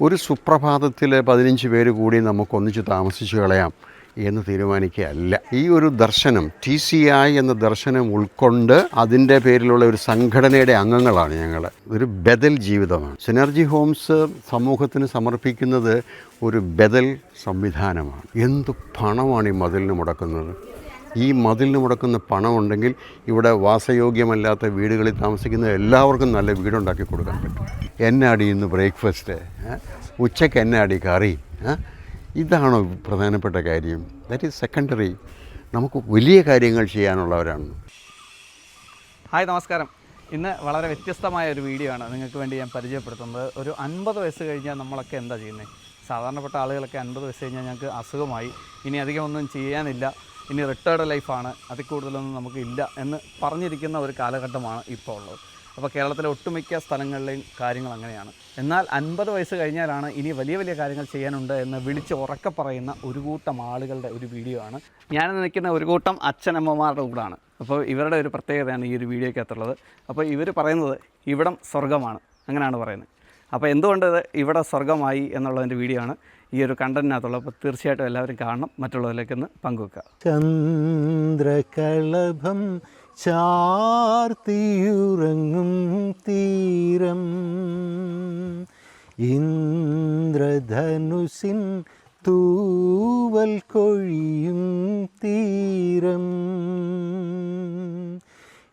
ഒരു സുപ്രഭാതത്തിൽ പതിനഞ്ച് പേര് കൂടി നമുക്കൊന്നിച്ച് താമസിച്ചു കളയാം എന്ന് തീരുമാനിക്കുകയല്ല. ഈ ഒരു ദർശനം ടി സി ഐ എന്ന ദർശനം ഉൾക്കൊണ്ട് അതിന്റെ പേരിലുള്ള ഒരു സംഘടനയുടെ അംഗങ്ങളാണ് ഞങ്ങൾ. ഒരു ബദൽ ജീവിതമാണ്. സിനർജി ഹോംസ് സമൂഹത്തിന് സമർപ്പിക്കുന്നത് ഒരു ബദൽ സംവിധാനമാണ്. എന്ത് പണമാണ് ഈ മതിലിന് മുടക്കുന്നത്? ഈ മതിലിന് മുടക്കുന്ന പണമുണ്ടെങ്കിൽ ഇവിടെ വാസയോഗ്യമല്ലാത്ത വീടുകളിൽ താമസിക്കുന്ന എല്ലാവർക്കും നല്ല വീടുണ്ടാക്കി കൊടുക്കാൻ പറ്റും. എന്നാടി ഇന്ന് ബ്രേക്ക്ഫാസ്റ്റ്. ഉച്ചയ്ക്ക് എന്നാടി കറി? ഇതാണോ പ്രധാനപ്പെട്ട കാര്യം. ദാറ്റ് ഈസ് സെക്കൻഡറി നമുക്ക് വലിയ കാര്യങ്ങൾ ചെയ്യാനുള്ളവരാണ്. ഹായ് നമസ്കാരം. ഇന്ന് വളരെ വ്യത്യസ്തമായ ഒരു വീഡിയോ ആണ് നിങ്ങൾക്ക് വേണ്ടി ഞാൻ പരിചയപ്പെടുത്തുന്നത്. ഒരു അൻപത് വയസ്സ് കഴിഞ്ഞാൽ നമ്മളൊക്കെ എന്താ ചെയ്യുന്നത് സാധാരണപ്പെട്ട ആളുകളൊക്കെ അൻപത് വയസ്സ് കഴിഞ്ഞാൽ ഞങ്ങൾക്ക് അസുഖമായി. ഇനി അധികം ഒന്നും ചെയ്യാനില്ല. ഇനി റിട്ടയർഡ് ലൈഫാണ് അതിൽ കൂടുതലൊന്നും നമുക്ക് ഇല്ല എന്ന് പറഞ്ഞിരിക്കുന്ന ഒരു കാലഘട്ടമാണ് ഇപ്പോൾ ഉള്ളത്. അപ്പോൾ കേരളത്തിലെ ഒട്ടുമിക്ക സ്ഥലങ്ങളിലെയും കാര്യങ്ങൾ അങ്ങനെയാണ്. എന്നാൽ അൻപത് വയസ്സ് കഴിഞ്ഞാലാണ് ഇനി വലിയ വലിയ കാര്യങ്ങൾ ചെയ്യാനുണ്ട് എന്ന് വിളിച്ച് ഉറക്കെ പറയുന്ന ഒരു കൂട്ടം ആളുകളുടെ ഒരു വീഡിയോ ആണ്. ഞാൻ നിൽക്കുന്ന ഒരു കൂട്ടം അച്ഛനമ്മമാരുടെ കൂടാണ്. അപ്പോൾ ഇവരുടെ ഒരു പ്രത്യേകതയാണ് ഈ ഒരു വീഡിയോയ്ക്കകത്തുള്ളത് അപ്പോൾ ഇവർ പറയുന്നത് ഇവിടം സ്വർഗമാണ് അങ്ങനെയാണ് പറയുന്നത്. അപ്പോൾ എന്തുകൊണ്ട് ഇവിടെ സ്വർഗമായി എന്നുള്ളതിന്റെ വീഡിയോ ആണ്. ഈ ഒരു കണ്ടന്റിനകത്തുള്ളത് അപ്പോൾ തീർച്ചയായിട്ടും എല്ലാവരും കാണണം. മറ്റുള്ളവരിലേക്ക് ഒന്ന് പങ്കുവെക്കുക ചന്ദ്രകളഭം ചാർത്തിയുറങ്ങും തീരം. ഇന്ദ്രധനുസിൻ തൂവൽ കൊഴിയും തീരം.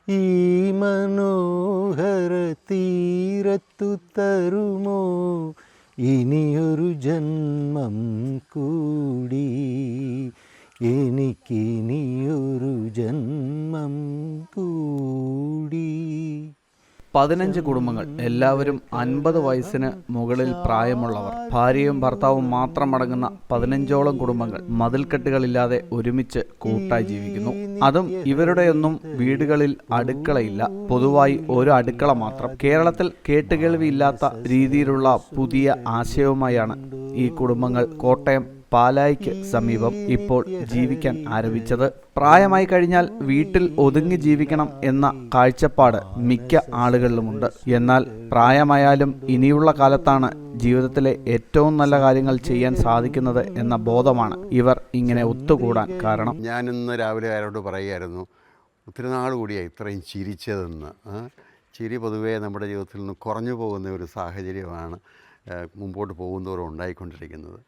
ഈ മനോഹര തീരത്തു തരുമോ? ഇനിയൊരു ജന്മം കൂടി. എനിക്കിനിയൊരു ജന്മം കൂടി. പതിനഞ്ച് കുടുംബങ്ങൾ എല്ലാവരും അൻപത് വയസ്സിന് മുകളിൽ പ്രായമുള്ളവർ. ഭാര്യയും ഭർത്താവും മാത്രം അടങ്ങുന്ന പതിനഞ്ചോളം കുടുംബങ്ങൾ മതിൽക്കെട്ടുകളില്ലാതെ ഒരുമിച്ച് കൂട്ടായി ജീവിക്കുന്നു. അതും ഇവരുടെയൊന്നും വീടുകളിൽ അടുക്കളയില്ല. പൊതുവായി ഒരു അടുക്കള മാത്രം. കേരളത്തിൽ കേട്ടുകേൾവിയില്ലാത്ത രീതിയിലുള്ള പുതിയ ആശയവുമായാണ് ഈ കുടുംബങ്ങൾ കോട്ടയം പാലായിക്ക് സമീപം ഇപ്പോൾ ജീവിക്കാൻ ആരംഭിച്ചത്. പ്രായമായി കഴിഞ്ഞാൽ വീട്ടിൽ ഒതുങ്ങി ജീവിക്കണം എന്ന കാഴ്ചപ്പാട് മിക്ക ആളുകളിലുമുണ്ട്. എന്നാൽ പ്രായമായാലും ഇനിയുള്ള കാലത്താണ് ജീവിതത്തിലെ ഏറ്റവും നല്ല കാര്യങ്ങൾ ചെയ്യാൻ സാധിക്കുന്നത് എന്ന ബോധമാണ് ഇവർ ഇങ്ങനെ ഒത്തുകൂടാൻ കാരണം. ഞാൻ ഇന്ന് രാവിലെ ആരോട് പറയുമായിരുന്നു ഒത്തിരി നാൾ കൂടിയാണ് ഇത്രയും ചിരിച്ചതെന്ന്? ചിരി പൊതുവേ നമ്മുടെ ജീവിതത്തിൽ നിന്ന് കുറഞ്ഞു പോകുന്ന ഒരു സാഹചര്യമാണ് മുമ്പോട്ട് പോകുന്നതോറും ഉണ്ടായിക്കൊണ്ടിരിക്കുന്നത്.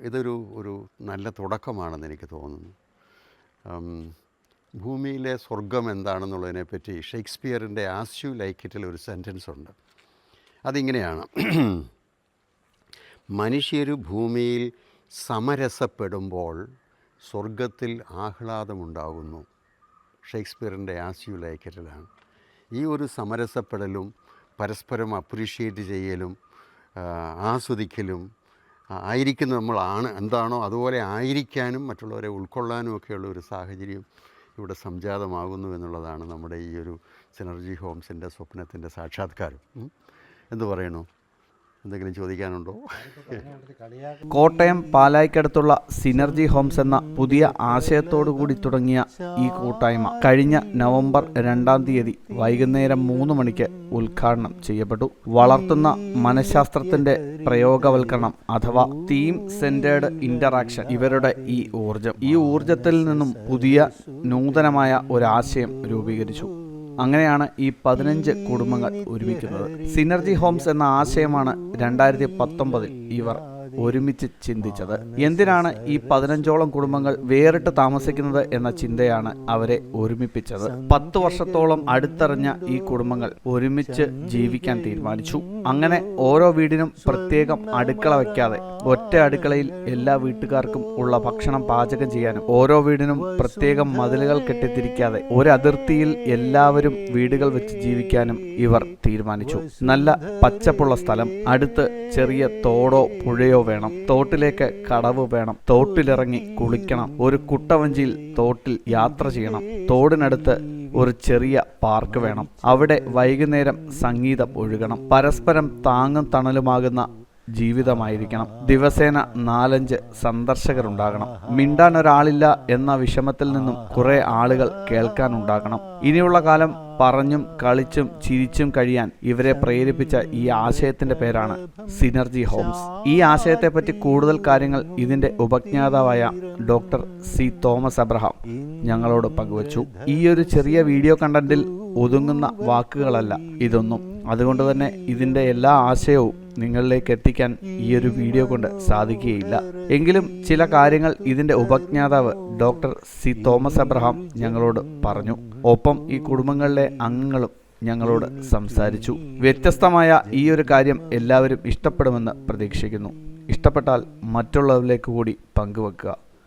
ഇതൊരു ഒരു നല്ല തുടക്കമാണെന്ന് എനിക്ക് തോന്നുന്നു. ഭൂമിയിലെ സ്വർഗം എന്താണെന്നുള്ളതിനെപ്പറ്റി ഷേക്സ്പിയറിന്റെ ആസ്യു ലൈക്കിറ്റിൽ ഒരു സെന്റൻസ് ഉണ്ട്. അതിങ്ങനെയാണ്. മനുഷ്യർ ഭൂമിയിൽ സമരസപ്പെടുമ്പോൾ സ്വർഗത്തിൽ ആഹ്ലാദമുണ്ടാകുന്നു. ഷേക്സ്പിയറിന്റെ ആസ്യു ലൈക്കിറ്റിലാണ് ഈ ഒരു സമരസപ്പെടലും പരസ്പരം അപ്രീഷിയേറ്റ് ചെയ്യലും ആസ്വദിക്കലും ആയിരിക്കുന്ന നമ്മളാണ് എന്താണോ അതുപോലെ ആയിരിക്കാനും മറ്റുള്ളവരെ ഉൾക്കൊള്ളാനും ഒക്കെയുള്ള ഒരു സാഹചര്യം ഇവിടെ സംജാതമാകുന്നു എന്നുള്ളതാണ് നമ്മുടെ ഈ ഒരു സിനർജി ഹോംസിന്റെ സ്വപ്നത്തിന്റെ സാക്ഷാത്കാരം. എന്ന് പറയണോ? എന്തെങ്കിലും ചോദിക്കാനുണ്ടോ? കോട്ടയം പാലായ്ക്കടുത്തുള്ള സിനർജി ഹോംസ് എന്ന പുതിയ ആശയത്തോടു കൂടി തുടങ്ങിയ ഈ കൂട്ടായ്മ കഴിഞ്ഞ നവംബർ രണ്ടാം തീയതി വൈകുന്നേരം മൂന്ന് മണിക്ക് ഉദ്ഘാടനം ചെയ്യപ്പെട്ടു. വളർത്തുന്ന മനഃശാസ്ത്രത്തിന്റെ പ്രയോഗവൽക്കരണം അഥവാ തീം സെന്റേഡ് ഇന്ററാക്ഷൻ ഇവരുടെ ഈ ഊർജം ഈ ഊർജത്തിൽ നിന്നും പുതിയ നൂതനമായ ഒരാശയം രൂപീകരിച്ചു. അങ്ങനെയാണ് ഈ പതിനഞ്ച് കുടുംബങ്ങൾ ഒരുമിക്കുന്നത്. സിനർജി ഹോംസ് എന്ന ആശയമാണ് രണ്ടായിരത്തി പത്തൊമ്പതിൽ ഇവർ ഒരുമിച്ച് ചിന്തിച്ചത്. എന്തിനാണ് ഈ പതിനഞ്ചോളം കുടുംബങ്ങൾ വേറിട്ട് താമസിക്കുന്നത് എന്ന ചിന്തയാണ് അവരെ ഒരുമിപ്പിച്ചത്. പത്ത് വർഷത്തോളം അടുത്തറിഞ്ഞ ഈ കുടുംബങ്ങൾ ഒരുമിച്ച് ജീവിക്കാൻ തീരുമാനിച്ചു. അങ്ങനെ ഓരോ വീടിനും പ്രത്യേകം അടുക്കള വയ്ക്കാതെ ഒറ്റ അടുക്കളയിൽ എല്ലാ വീട്ടുകാർക്കും ഉള്ള ഭക്ഷണം പാചകം ചെയ്യാനും ഓരോ വീടിനും പ്രത്യേകം മതിലുകൾ കെട്ടിത്തിരിക്കാതെ ഒരു അതിർത്തിയിൽ എല്ലാവരും വീടുകൾ വെച്ച് ജീവിക്കാനും ഇവർ തീരുമാനിച്ചു. നല്ല പച്ചപ്പുള്ള സ്ഥലം അടുത്ത് ചെറിയ തോടോ പുഴയോ വേണം. തോട്ടിലേക്ക് കടവ് വേണം. തോട്ടിലിറങ്ങി കുളിക്കണം. ഒരു കുട്ടവഞ്ചിയിൽ തോട്ടിൽ യാത്ര ചെയ്യണം. തോടിനടുത്ത് ഒരു ചെറിയ പാർക്ക് വേണം. അവിടെ വൈകുന്നേരം സംഗീതം ഒഴുകണം. പരസ്പരം താങ്ങും തണലുമാകുന്ന ജീവിതമായിരിക്കണം. ദിവസേന നാലഞ്ച് സന്ദർശകരുണ്ടാകണം. മിണ്ടാൻ ഒരാളില്ല എന്ന വിഷമത്തിൽ നിന്നും കുറെ ആളുകൾ കേൾക്കാനുണ്ടാകണം ഇനിയുള്ള കാലം പറഞ്ഞും കളിച്ചും ചിരിച്ചും കഴിയാൻ ഇവരെ പ്രേരിപ്പിച്ച ഈ ആശയത്തിന്റെ പേരാണ് സിനർജി ഹോംസ്. ഈ ആശയത്തെ പറ്റി കൂടുതൽ കാര്യങ്ങൾ ഇതിന്റെ ഉപജ്ഞാതാവായ ഡോക്ടർ സി തോമസ് അബ്രഹാം ഞങ്ങളോട് പങ്കുവച്ചു. ഈ ഒരു ചെറിയ വീഡിയോ കണ്ടന്റിൽ ഒതുങ്ങുന്ന വാക്കുകളല്ല ഇതൊന്നും. അതുകൊണ്ട് തന്നെ ഇതിന്റെ എല്ലാ ആശയവും നിങ്ങളിലേക്ക് എത്തിക്കാൻ ഈ ഒരു വീഡിയോ കൊണ്ട് സാധിക്കുകയില്ല. എങ്കിലും ചില കാര്യങ്ങൾ ഇതിന്റെ ഉപജ്ഞാതാവ് ഡോക്ടർ സി തോമസ് അബ്രഹാം ഞങ്ങളോട് പറഞ്ഞു. ഒപ്പം ഈ കുടുംബങ്ങളിലെ അംഗങ്ങളും ഞങ്ങളോട് സംസാരിച്ചു. വ്യത്യസ്തമായ ഈ ഒരു കാര്യം എല്ലാവരും ഇഷ്ടപ്പെടുമെന്ന് പ്രതീക്ഷിക്കുന്നു. ഇഷ്ടപ്പെട്ടാൽ മറ്റുള്ളവരിലേക്ക് കൂടി പങ്കുവെക്കുക.